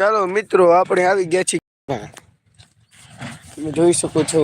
ચાલો મિત્રો આપણે આવી ગયા છીએ તમે જોઈ શકો છો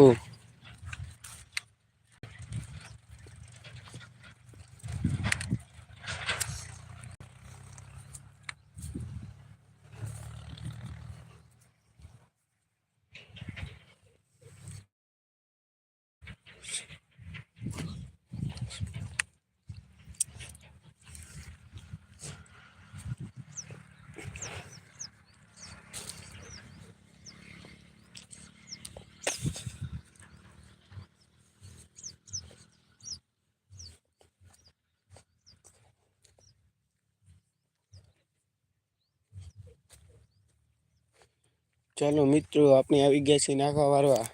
ચાલો મિત્રો આપણે આવી ગયા છીએ નાખવા વારવા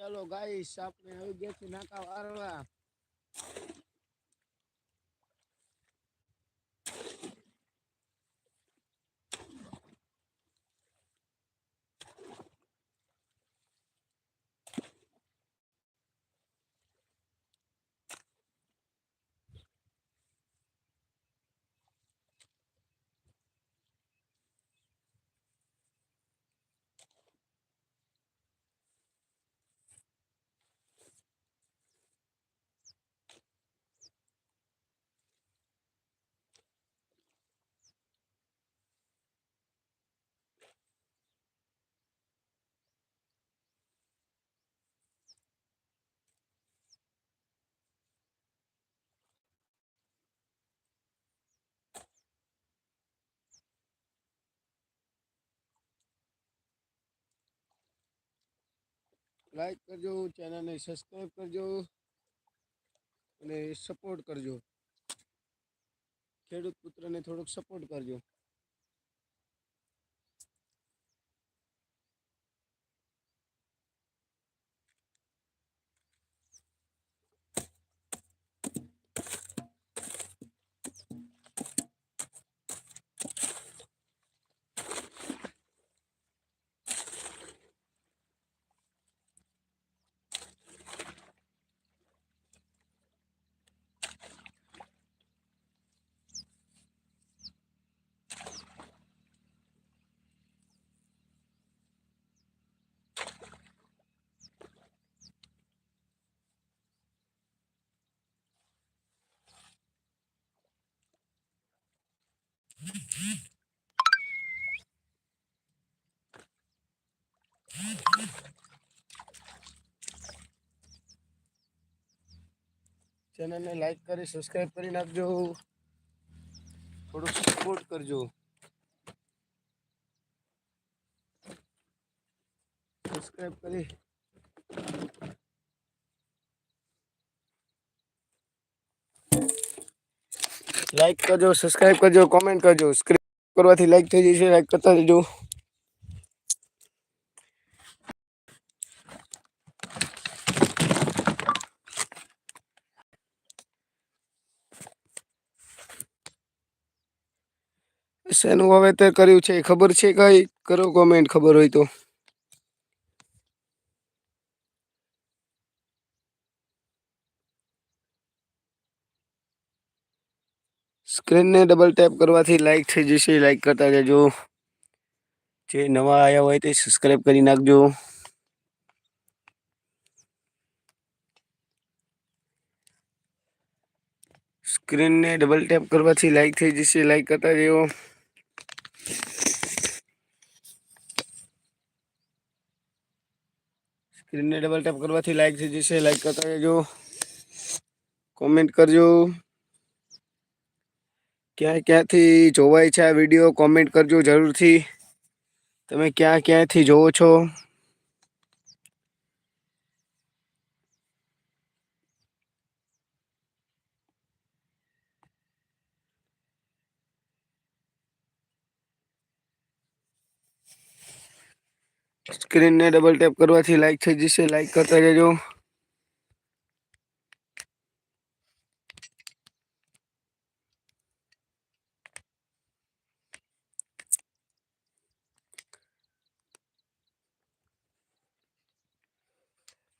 ચલો ગાઈસ આપણે હવે ગયા છીએ નાકા વારવા લાઈક કરજો ચેનલને સબસ્ક્રાઈબ કરજો અને સપોર્ટ કરજો ખેડૂત પુત્રને થોડોક સપોર્ટ કરજો चैनल ने लाइक कर सब्सक्राइब कर नाखो थोड़ा सपोर्ट करजो सब्सक्राइब कर લાઈક કરજો સબસ્ક્રાઇબ કરજો કોમેન્ટ કરજો સ્ક્રીન કરવાથી લાઈક થઈ જશે લાઈક કરતા રહેજો શેનું વાવેતર કર્યું છે ખબર છે કઈ કરો કોમેન્ટ ખબર હોય તો स्क्रीन ने डबल टैप करवा थी लाइक થઈ જશે લાઈક કરતા રહેજો જે નવો આયા હોય તે સબ્સ્ક્રાઇબ કરી નાખજો સ્ક્રીન ને ડબલ ટેપ કરવા થી લાઈક થઈ જશે લાઈક કરતા રહેજો સ્ક્રીન ને ડબલ ટેપ કરવા થી લાઈક થઈ જશે લાઈક કરતા રહેજો કમેન્ટ કરજો क्या क्या थी जो वीडियो कमेंट कर जो जरूर थी तुम्हें क्या क्या थी जो छो स्क्रीन ने डबल टैप करवा लाइक थी जिससे लाइक करता जाओ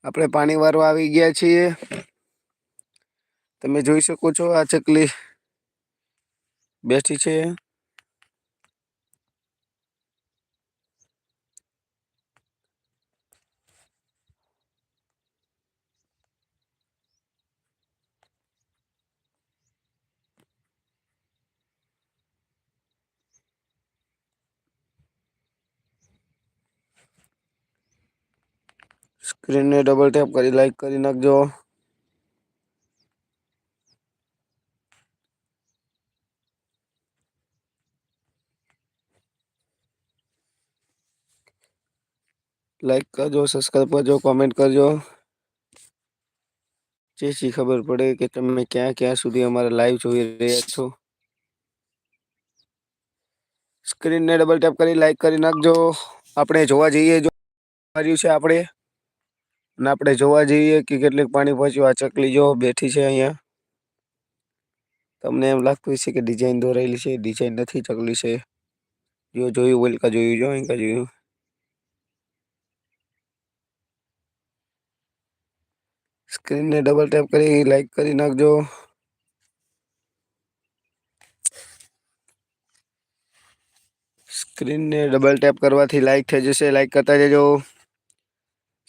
આપણે પાણી વારવા આવી ગયા છીએ તમે જોઈ શકો છો આ ચકલી બેઠી છે स्क्रीन ने डबल टैप कर लाइक कर नाखजो लाइक करजो सब्सक्राइब करजो कमेंट करजो जे खबर पड़े कि ते क्या क्या सुधी अमार लाइव जो रहा छो स्क्रीन ने डबल टैप कर लाइक कर नाखजो अपने जो आप અને આપણે જોવા જઈએ કે કેટલીક પાણી પહોંચ્યું આ ચકલી જો બેઠી છે અહીંયા તમને એમ લાગતું હશે કે ડિઝાઇન દોરેલી છે ડિઝાઇન નથી ચકલી છે જો જોયું ઓલકા જોયું જો અહીંયા જોયું સ્ક્રીનને ડબલ ટેપ કરી લાઈક કરી નાખજો સ્ક્રીનને ડબલ ટેપ કરવાથી લાઈક થઈ જશે લાઈક કરતા જજો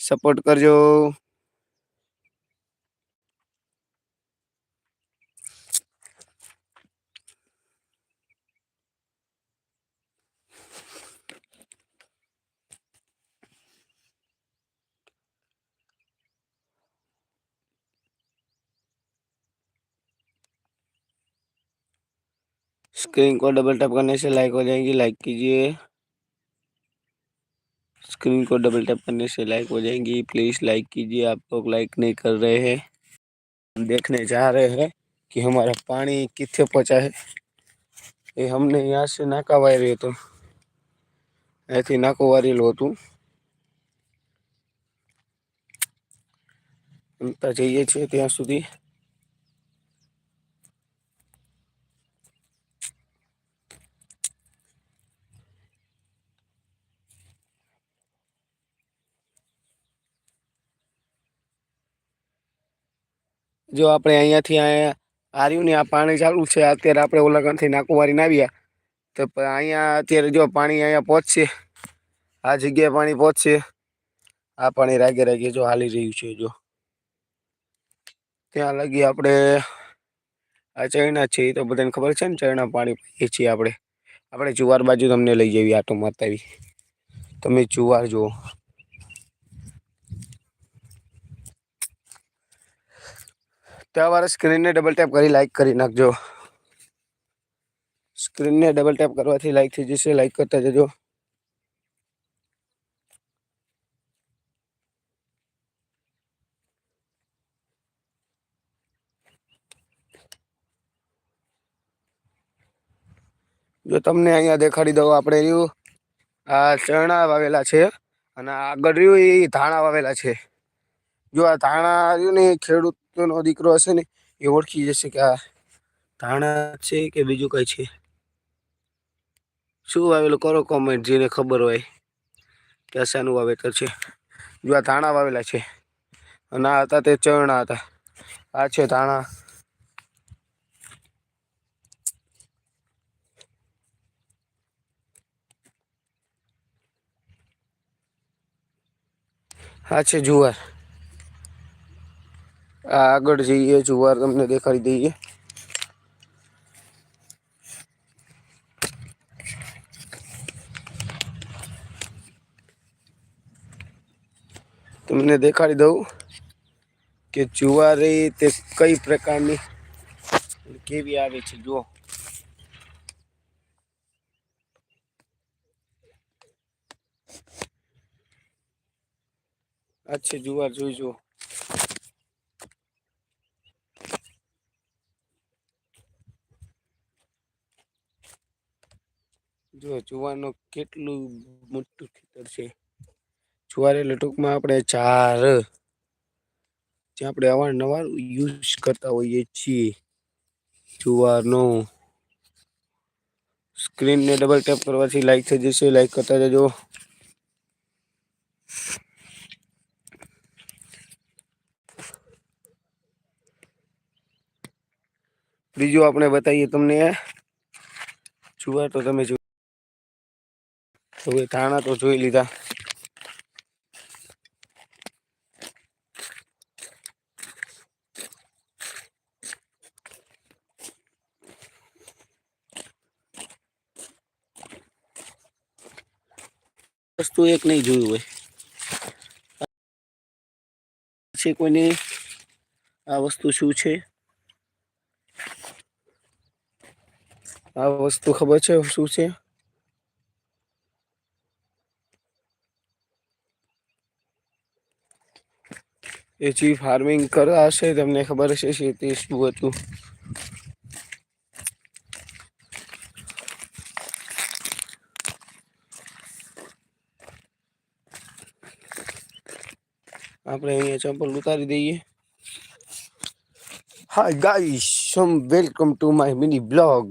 सपोर्ट कर जो स्क्रीन को डबल टैप करने से लाइक हो जाएगी लाइक कीजिए स्क्रीन को डबल टैप करने से लाइक हो जाएंगी प्लीज़ लाइक कीजिए आप लोग लाइक नहीं कर रहे हैं हम देखने जा रहे हैं कि हमारा पानी कितने पहुँचा है ये हमने यहाँ से नाका वायर है तो ऐसे नाको હતું लो तू तो। चाहिए ત્યાં સુધી જો આપણે અહીંયાથી અહીંયા હાર્યું ને આ પાણી ચાલુ છે અત્યારે આપણે ઓલાગણથી નાકુવારીને આવ્યા તો અહીંયા અત્યારે જો પાણી અહીંયા પહોંચશે આ જગ્યાએ પાણી પહોંચશે આ પાણી રાગે રાગે જો હાલી રહ્યું છે જો ત્યાં લગી આપણે આ ચણા છે એ તો બધાને ખબર છે ને ચરણા પાણી પાઈએ છીએ આપણે આપણે જુવાર બાજુ તમને લઈ જઈએ આટો માતાવી તમે જુવાર જુઓ ત્યારે સ્ક્રીનને ડબલ ટેપ કરી લાઇક કરી નાખજો સ્ક્રીનને ડબલ ટેપ કરવાથી લાઇક થઈ જશે લાઇક કરતા જજો જો તમને અહીંયા દેખાડી દઉં આપણે રહ્યું આ ચરણા વાવેલા છે અને આગળ રહ્યું એ ધાણા વાવેલા છે જો આ ધાણા રહ્યું ને ખેડૂત નો દીકરો હશે ને એ ઓળખી જશે કે આ ધાણા છે કે બીજું કઈ છે શું વાવેલું કરો કોમેન્ટ જેને ખબર હોય કે શાનું વાવેતર છે જો આ ધાણા વાવેલા છે અને આ હતા તે ચરણા હતા આ છે ધાણા હા છે જુવાર आगड़ जी जुआर तुमने देखा ही दी तुमने देखा ही दो जुआर तो कई प्रकार के भी आवे जो अच्छे जुआर जो जो જુવા નો કેટલું મોટું ક્ષેત્ર છે જુવા રે લટુક માં આપણે ચાર જે આપણે અવાણ નવાર યુઝ કરતા હોઈએ છીએ જુવા નો સ્ક્રીન ને ડબલ ટેપ કરવાથી લાઈક થઈ જશે લાઈક કરતા રહેજો બીજું આપણે બતાઈએ તમને જુવા તો તમે હવે ધાણા તો જોઈ લીધા વસ્તુ એક નહીં જોયું હોય છે કોઈને આ વસ્તુ શું છે આ વસ્તુ ખબર છે શું છે એ જે ફાર્મિંગ કરતા હશે તમને ખબર હશે ખેતી શું હતું આપણે અહીંયા ચંપલ ઉતારી દઈએ Hi guys, some welcome to my mini blog.